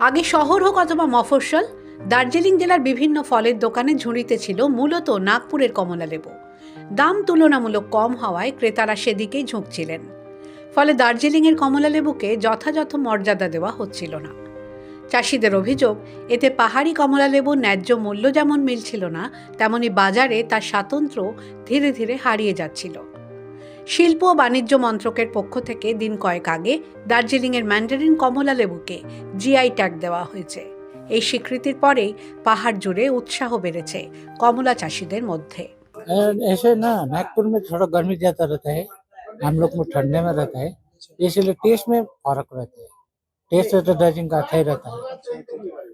আগে শহর হোক অথবা মফস্বল, দার্জিলিং জেলার বিভিন্ন ফলের দোকানে ঝুড়িতে ছিল মূলত নাগপুরের কমলা লেবু। দাম তুলনামূলক কম হওয়ায় ক্রেতারা সেদিকেই ঝুঁকছিলেন। ফলে দার্জিলিংয়ের কমলা লেবুকে যথাযথ মর্যাদা দেওয়া হচ্ছিল না। চাষিদের অভিযোগ, এতে পাহাড়ি কমলা লেবুর ন্যায্য মূল্য যেমন মিলছিল না, তেমনি বাজারে তার স্বাতন্ত্র্য ধীরে ধীরে হারিয়ে যাচ্ছিল। শিল্প ও বাণিজ্য মন্ত্রকের পক্ষ থেকে দিন কয়েক আগে দার্জিলিংয়ের ম্যান্ডারিন কমলা লেবুকে জিআই ট্যাগ দেওয়া হয়েছে এই স্বীকৃতির পরেই পাহাড় জুড়ে উৎসাহ বেড়েছে কমলা চাষিদের মধ্যে और ऐसे ना नागपुर में थोड़ा गर्मी ज्यादा रहता है हम लोग में ठंडे में रहता है इसलिए टेस्ट में फर्क रहता है टेस्ट तो दार्जिलिंग का अच्छा ही रहता है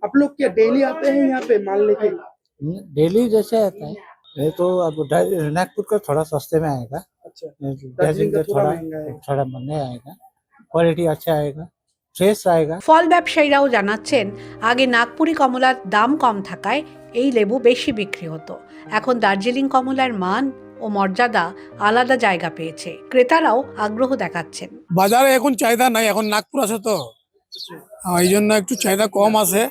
आप लोग क्या डेली आते हैं यहाँ पे माल लेके डेली जैसे आता है ये तो अब डा- नागपुर का थोड़ा सस्ते में आएगा अच्छा दार्जिलिंग का का थोड़ा थोड़ा महंगा है। थोड़ा महंगा आएगा क्वालिटी अच्छा आएगा फ्रेश आएगा ফল ব্যবসায়ীরাও জানাচ্ছেন আগে নাগপুরি কমলার দাম কম থাকায় এই লেবু বেশি বিক্রি হতো এখন দার্জিলিং কমলার মান ও মর্যাদা আলাদা জায়গা পেয়েছে ক্রেতারাও আগ্রহ দেখাচ্ছেন বাজারে এখন চাহিদা নাই এখন নাগপুর আছে তো আহ, এই জন্য একটু চাহিদা কম আছে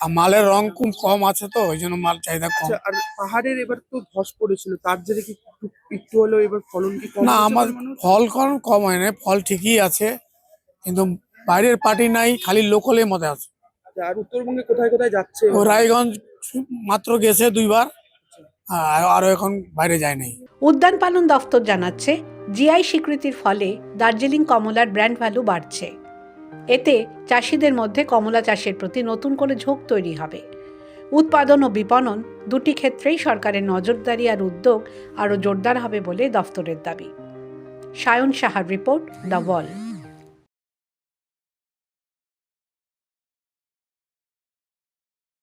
আর মালের রং খুব কম আছে তো ওই জন্য মাল চাহিদা কম। আচ্ছা আর পাহাড়ের এবার তো ধস পড়েছিল তার জেরে কি একটু একটু হলেও এবার ফলন কি কম না হয়েছে আমার বলে মনে হচ্ছে? ফল কম কম হয় না ফল ঠিকই আছে কিন্তু বাইরের পার্টি নাই খালি লোকালের মধ্যে আছে। আচ্ছা, আর উত্তরবঙ্গে কোথায় কোথায় যাচ্ছে? ও রায়গঞ্জ মাত্র গেছে দুইবার আর আরও এখন বাইরে যায় নাই। উদ্যান পালন দফতর জানাচ্ছে জিআই স্বীকৃতির ফলে দার্জিলিং কমলার ব্র্যান্ড ভ্যালু বাড়ছে। এতে চাষিদের মধ্যে কমলা চাষের প্রতি নতুন করে ঝোঁক তৈরি হবে। উৎপাদন ও বিপণন দুটি ক্ষেত্রেই সরকারের নজরদারি আর উদ্যোগ আরও জোরদার হবে বলে দফতরের দাবি। সায়ন সাহার রিপোর্ট দ্য ওয়াল